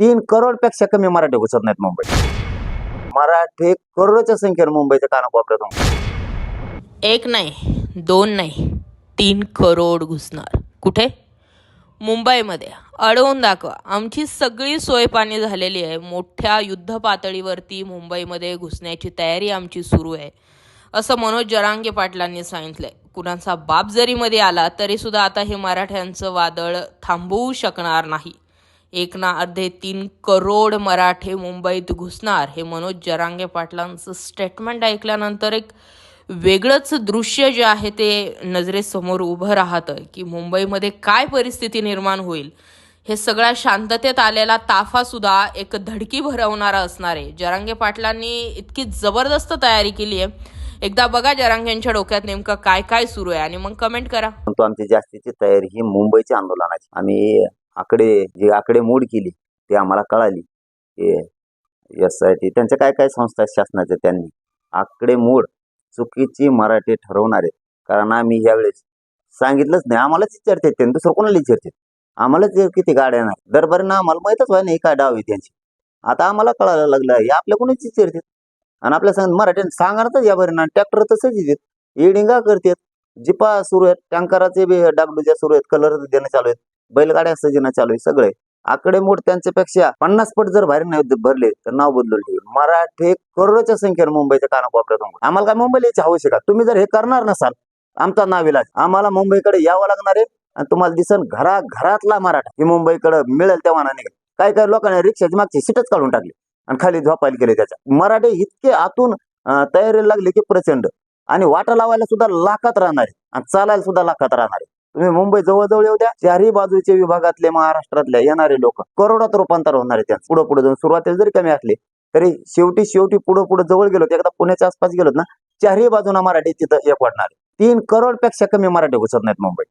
तीन करोडपेक्षा कमी मराठी घुसत नाहीत मुंबईत. मराठी करोडच्या संख्येने मुंबईच्या कानाकोपऱ्यातून एक नाही दोन नाही तीन करोड घुसणार. कुठे? मुंबईमध्ये. अडवून दाखवा. आमची सगळी सोय पाणी झालेली आहे. मोठ्या युद्ध पातळीवरती मुंबईमध्ये घुसण्याची तयारी आमची सुरू आहे. असं मनोज जरांगे पाटलांनी सांगितलंय. कुणाचा बाप जरी मध्ये आला तरी सुद्धा आता हे मराठ्यांचं वादळ थांबवू शकणार नाही. एक ना अर्धे तीन करोड मराठे मुंबईत घुसणार. हे मनोज जरांगे पाटलांचं स्टेटमेंट ऐकल्यानंतर एक वेगळंच दृश्य जे आहे ते नजरेसमोर उभं राहतं की मुंबईमध्ये काय परिस्थिती निर्माण होईल? हे सगळ्या शांततेत आलेला ताफा सुद्धा एक धडकी भरवणारा असणार आहे. जरांगे पाटलांनी इतकी जबरदस्त तयारी केली आहे. एकदा बघा जरांगेंच्या डोक्यात नेमकं काय काय सुरू आहे आणि मग कमेंट करा. आमची जास्तीची तयारी ही मुंबईच्या आंदोलनाची. आम्ही आकडे जी आकडेमोड केली ती आम्हाला कळाली. की एस आय टी त्यांच्या काय काय संस्था आहेत शासनाच्या? त्यांनी आकडेमोड चुकीची मराठी ठरवणारे. कारण आम्ही यावेळेस सांगितलंच नाही. आम्हालाच विचारते त्यांनी. दुसरं कोणाला विचारते आम्हालाच किती गाड्या नाही. दरबारीनं आम्हाला माहीतच व्हाय नाही काय डाव आहे त्यांची. आता आम्हाला कळायला लागलं हे आपल्या कोणीच विचारतात? आणि आपल्या सांग मराठ्यानं सांगणारच या ना ट्रॅक्टर तसंच येतात एडिंगा करतात. जिपा सुरू आहेत. टँकराचे बी डागडुज्या सुरू आहेत. कलर देणं चालू आहेत. बैलगाड्या सजीना चालू आहे सगळे. आकडेमोड त्यांच्यापेक्षा पन्नास पट जर बाहेर नाही भरले तर नाव बदलून ठेवले. मराठे करोडच्या संख्येने मुंबईच्या कानाकोपऱ्यात आम्हाला काय मुंबईला यायची आवश्यक आहे तुम्ही जर हे करणार नसाल आमचा नाव इलाज. आम्हाला मुंबईकडे यावं लागणार आहे आणि तुम्हाला दिसन घरा घरातला मराठा. ही मुंबईकडे मिळेल तेव्हा नाही काही काही लोकांनी रिक्षाची मागची सीटच काढून टाकली आणि खाली झोपायला गेले त्याच्या. मराठे इतके आतून तयारीला लागले की प्रचंड. आणि वाटा लावायला सुद्धा लाखात राहणार आहे आणि चालायला सुद्धा लाखात राहणार. आहे तुम्ही मुंबई जवळजवळ येऊ द्या. चारही बाजूच्या विभागातले महाराष्ट्रातले येणारे लोक करोडात रूपांतर होणार आहे त्यांचं. पुढे पुढे जाऊन सुरुवातीला जरी कमी असले तरी शेवटी शेवटी पुढे पुढे जवळ गेलो एकदा पुण्याच्या आसपास गेलोत ना चारही बाजूना मराठी तिथं एक वाढणार तीन करोडपेक्षा कमी मराठी घुसत नाहीत मुंबईत.